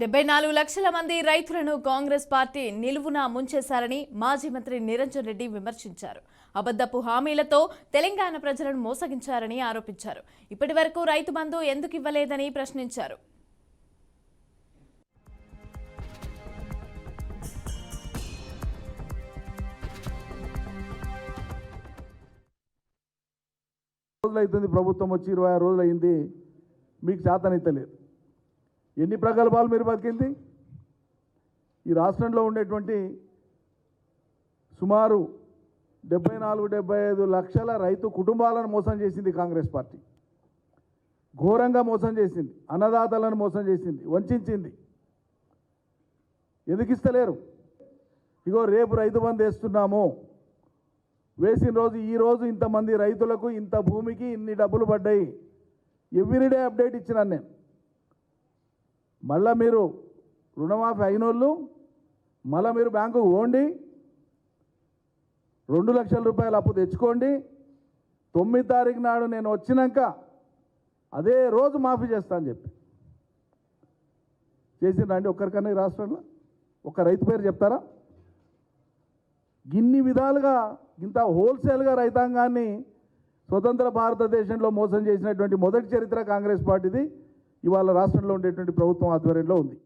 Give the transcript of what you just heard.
డెబ్బై నాలుగు లక్షల మంది రైతులను కాంగ్రెస్ పార్టీ నిలువున ముంచేశారని మాజీ మంత్రి నిరంజన్ రెడ్డి విమర్శించారు. అబద్దపు హామీలతో తెలంగాణ ప్రజలను మోసగించారని ఆరోపించారు. ఇప్పటి వరకు రైతు బంధు ఎందుకు ఇవ్వలేదని ప్రశ్నించారు. రోజులు అవుతుంది ప్రభుత్వం వచ్చి ఇరవై ఆరు రోజులు అయింది మీకు చేతనైతలేదు ఎన్ని ప్రగల్భాలు మీరు బతికింది? ఈ రాష్ట్రంలో ఉండేటువంటి సుమారు డెబ్బై నాలుగు డెబ్బై ఐదు లక్షల రైతు కుటుంబాలను మోసం చేసింది కాంగ్రెస్ పార్టీ. ఘోరంగా మోసం చేసింది. అన్నదాతలను మోసం చేసింది. వంచింది ఎందుకు ఇస్తలేరు? ఇగో రేపు రైతు బంద్ వేస్తున్నాము. వేసిన రోజు ఈరోజు ఇంతమంది రైతులకు ఇంత భూమికి ఇన్ని డబ్బులు పడ్డాయి. ఎవ్రీడే అప్డేట్ ఇచ్చినాను నేను. మళ్ళీ మీరు రుణమాఫీ అయినోళ్ళు మళ్ళీ మీరు బ్యాంకుకు పోండి రెండు లక్షల రూపాయలు అప్పు తెచ్చుకోండి. తొమ్మిది తారీఖు నాడు నేను వచ్చినాక అదే రోజు మాఫీ చేస్తా అని చెప్పి. చేసిండ్రా ఒక్కరికన్నా ఈ రాష్ట్రంలో. ఒక రైతు పేరు చెప్తారా? ఇన్ని విధాలుగా ఇంత హోల్సేల్గా రైతాంగాన్ని స్వతంత్ర భారతదేశంలో మోసం చేసినటువంటి మొదటి చరిత్ర కాంగ్రెస్ పార్టీది. ఇవాళ రాష్ట్రంలో ఉండేటువంటి ప్రభుత్వం ఆధ్వర్యంలో ఉంది.